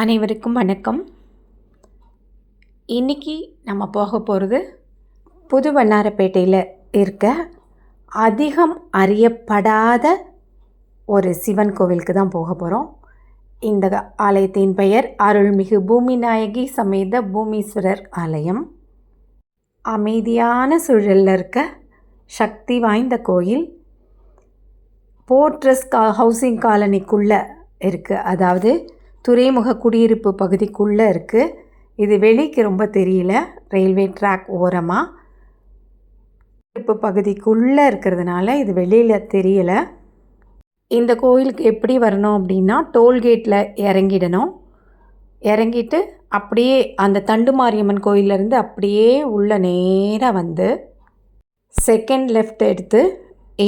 அனைவருக்கும் வணக்கம். இன்றைக்கி நம்ம போக போகிறது புது வண்ணாரப்பேட்டையில் இருக்க அதிகம் அறியப்படாத ஒரு சிவன் கோவிலுக்கு தான் போக போகிறோம் இந்த ஆலயத்தின் பெயர் அருள்மிகு பூமிநாயகி சமேத பூமீஸ்வரர் ஆலயம். அமைதியான சூழலில் இருக்க சக்தி வாய்ந்த கோயில். போர்ட்ரஸ் கா ஹவுசிங் காலனிக்குள்ளே இருக்குது அதாவது துறைமுக குடியிருப்பு பகுதிக்குள்ளே இருக்குது இது வெளிக்கு ரொம்ப தெரியல. ரயில்வே ட்ராக் ஓரமாக குடியிருப்பு பகுதிக்குள்ளே இருக்கிறதுனால இது வெளியில் தெரியல. இந்த கோயிலுக்கு எப்படி வரணும் அப்படின்னா டோல்கேட்டில் இறங்கிடணும். இறங்கிட்டு அப்படியே அந்த தண்டு மாரியம்மன் கோயிலேருந்து அப்படியே உள்ளே நேராக வந்து செகண்ட் லெஃப்ட் எடுத்து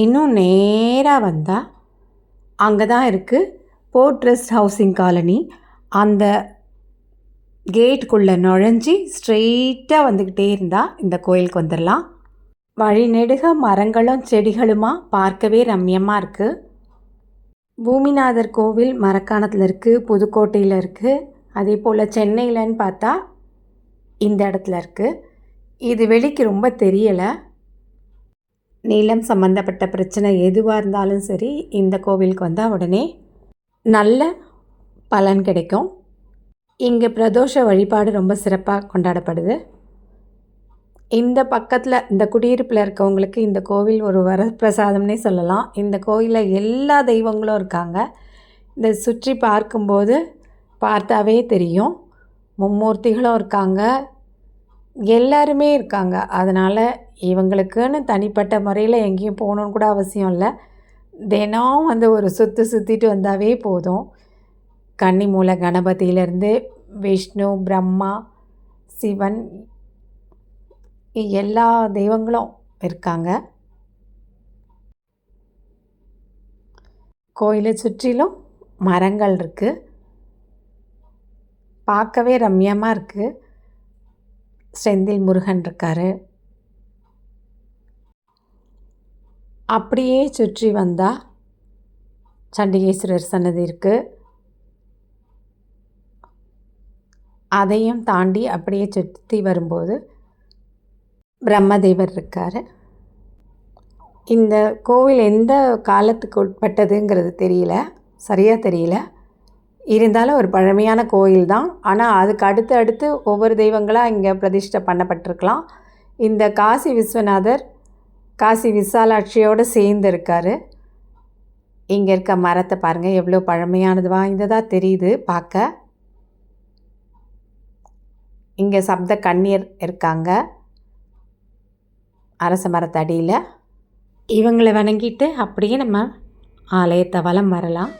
இன்னும் நேராக வந்தால் அங்கே தான் இருக்குது போர்ட் ரெஸ்ட் ஹவுசிங் காலனி அந்த கேட்டுக்குள்ளே நுழைஞ்சி ஸ்ட்ரெயிட்டாக வந்துக்கிட்டே இருந்தால் இந்த கோயிலுக்கு வந்துடலாம் வழி நெடுக மரங்களும் செடிகளுமா பார்க்கவே ரம்யமாக இருக்குது பூமிநாதர் கோவில் மரக்காணத்தில் இருக்குது புதுக்கோட்டையில் இருக்குது அதே போல் சென்னையிலன்னு பார்த்தா இந்த இடத்துல இருக்குது இது வெளிக்கு ரொம்ப தெரியலை. நீளம் சம்மந்தப்பட்ட பிரச்சனை எதுவாக இருந்தாலும் சரி இந்த கோவிலுக்கு வந்தால் உடனே நல்ல பலன் கிடைக்கும். இங்கே பிரதோஷ வழிபாடு ரொம்ப சிறப்பாக கொண்டாடப்படுது. இந்த பக்கத்தில் இந்த குடியிருப்பில் இருக்கவங்களுக்கு இந்த கோவில் ஒரு வரப்பிரசாதம்னே சொல்லலாம். இந்த கோயிலில் எல்லா தெய்வங்களும் இருக்காங்க. இந்த சுற்றி பார்க்கும்போது பார்த்தாவே தெரியும். மும்மூர்த்திகளும் இருக்காங்க. எல்லாருமே இருக்காங்க. அதனால் இவங்களுக்குன்னு தனிப்பட்ட முறையில் எங்கேயும் போகணுன்னு கூட அவசியம் இல்லை. தினம் வந்து ஒரு சுற்று சுற்றிட்டு வந்தாவே போதும். கன்னிமூல கணபதியிலேருந்து விஷ்ணு பிரம்மா சிவன் எல்லா தெய்வங்களும் இருக்காங்க. கோயிலை சுற்றிலும் மரங்கள் இருக்குது பார்க்கவே ரம்யமாக இருக்குது செந்தில் முருகன் இருக்கார். அப்படியே சுற்றி வந்தால் சண்டிகேஸ்வரர் சன்னதி இருக்குது அதையும் தாண்டி அப்படியே சுற்றி வரும்போது பிரம்மதேவர் இருக்கார். இந்த கோவில் எந்த காலத்துக்கு உட்பட்டதுங்கிறது தெரியல சரியாக தெரியல. இருந்தாலும் ஒரு பழமையான கோயில் தான். ஆனால் அதுக்கு அடுத்து அடுத்து ஒவ்வொரு தெய்வங்களாக இங்கே பிரதிஷ்டை பண்ணப்பட்டிருக்கலாம். இந்த காசி விஸ்வநாதர் காசி விசாலாட்சியோடு சேர்ந்து இருக்கார் இங்கே இருக்க மரத்தை பாருங்கள் எவ்வளோ பழமையானது வாய்ந்ததாக தெரியுது பார்க்க. இங்கே சப்த கண்ணீர் இருக்காங்க. அரச மரத்தடியில் இவங்களை வணங்கிட்டு அப்படியே நம்ம ஆலயத்தை வலம் வரலாம்.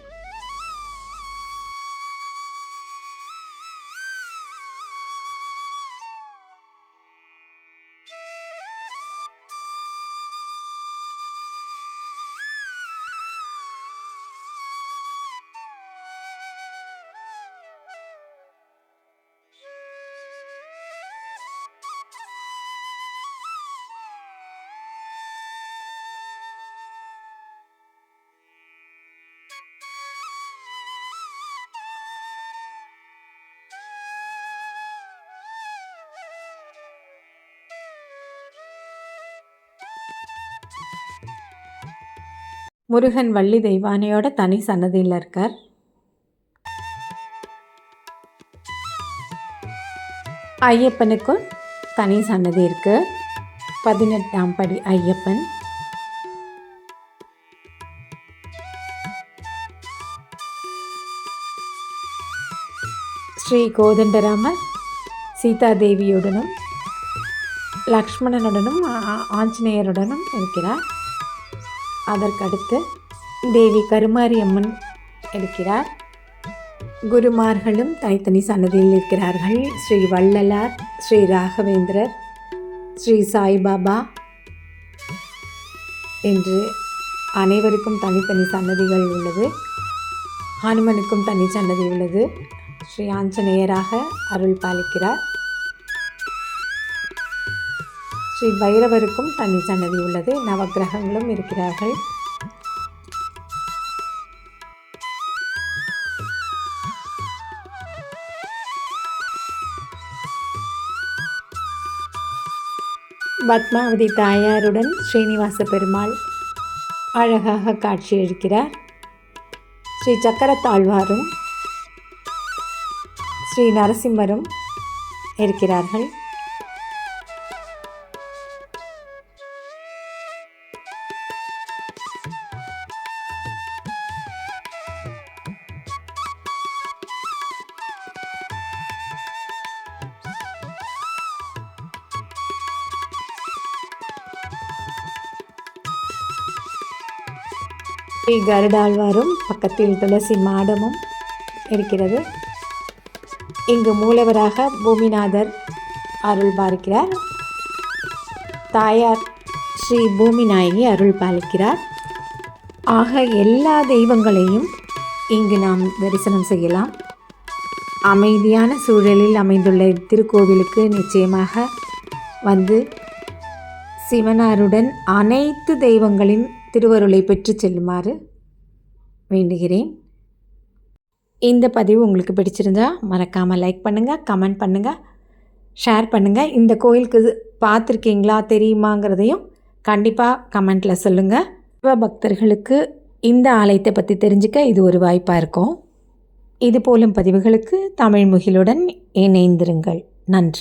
முருகன் வள்ளி தெய்வானையோட தனி சன்னதியில் இருக்கார். ஐயப்பனுக்கும் தனி சன்னதி இருக்குது பதினெட்டாம் படி ஐயப்பன். ஸ்ரீ கோதண்டராமர் சீதாதேவியுடனும் லக்ஷ்மணனுடனும் ஆஞ்சநேயருடனும் இருக்கிறார். அதற்கடுத்து தேவி கருமாரி அம்மன் இருக்கிறார். குருமார்களும் தனித்தனி சன்னதியில் இருக்கிறார்கள். ஸ்ரீ வள்ளலார் ஸ்ரீ ராகவேந்திரர் ஸ்ரீ சாய்பாபா என்று அனைவருக்கும் தனித்தனி சன்னதிகள் உள்ளது. ஹனுமனுக்கும் தனி சன்னதி உள்ளது. ஸ்ரீ ஆஞ்சநேயராக அருள் பாலிக்கிறார். ஸ்ரீ பைரவருக்கும் தனி சன்னதி உள்ளது. நவகிரகங்களும் இருக்கிறார்கள். பத்மாவதி தாயாருடன் ஸ்ரீனிவாச பெருமாள் அழகாக காட்சியளிக்கிறார். ஸ்ரீ சக்கரத்தாழ்வாரும் ஸ்ரீ நரசிம்மரும் இருக்கிறார்கள். ஸ்ரீ கருடாழ்வாரும் பக்கத்தில் துளசி மாடமும் இருக்கிறது. இங்கு மூலவராக பூமிநாதர் அருள் பாலிக்கிறார் தாயார் ஸ்ரீ பூமிநாயகி அருள் பாலிக்கிறார். ஆக எல்லா தெய்வங்களையும் இங்கு நாம் தரிசனம் செய்யலாம். அமைதியான சூழலில் அமைந்துள்ள திருக்கோவிலுக்கு நிச்சயமாக வந்து சிவனாருடன் அனைத்து தெய்வங்களின் திருவருளை பெற்று செல்லுமாறு வேண்டுகிறேன். இந்த பதிவு உங்களுக்கு பிடிச்சிருந்தா மறக்காமல் லைக் பண்ணுங்கள் கமெண்ட் பண்ணுங்கள் ஷேர் பண்ணுங்கள் இந்த கோயிலுக்கு பார்த்துருக்கீங்களா தெரியுமாங்கிறதையும் கண்டிப்பாக கமெண்ட்டில் சொல்லுங்கள் சிவ பக்தர்களுக்கு இந்த ஆலயத்தை பற்றி தெரிஞ்சுக்க இது ஒரு வாய்ப்பாக இருக்கும். இது போலும் பதிவுகளுக்கு தமிழ் முகிலுடன் இணைந்திருங்கள். நன்றி.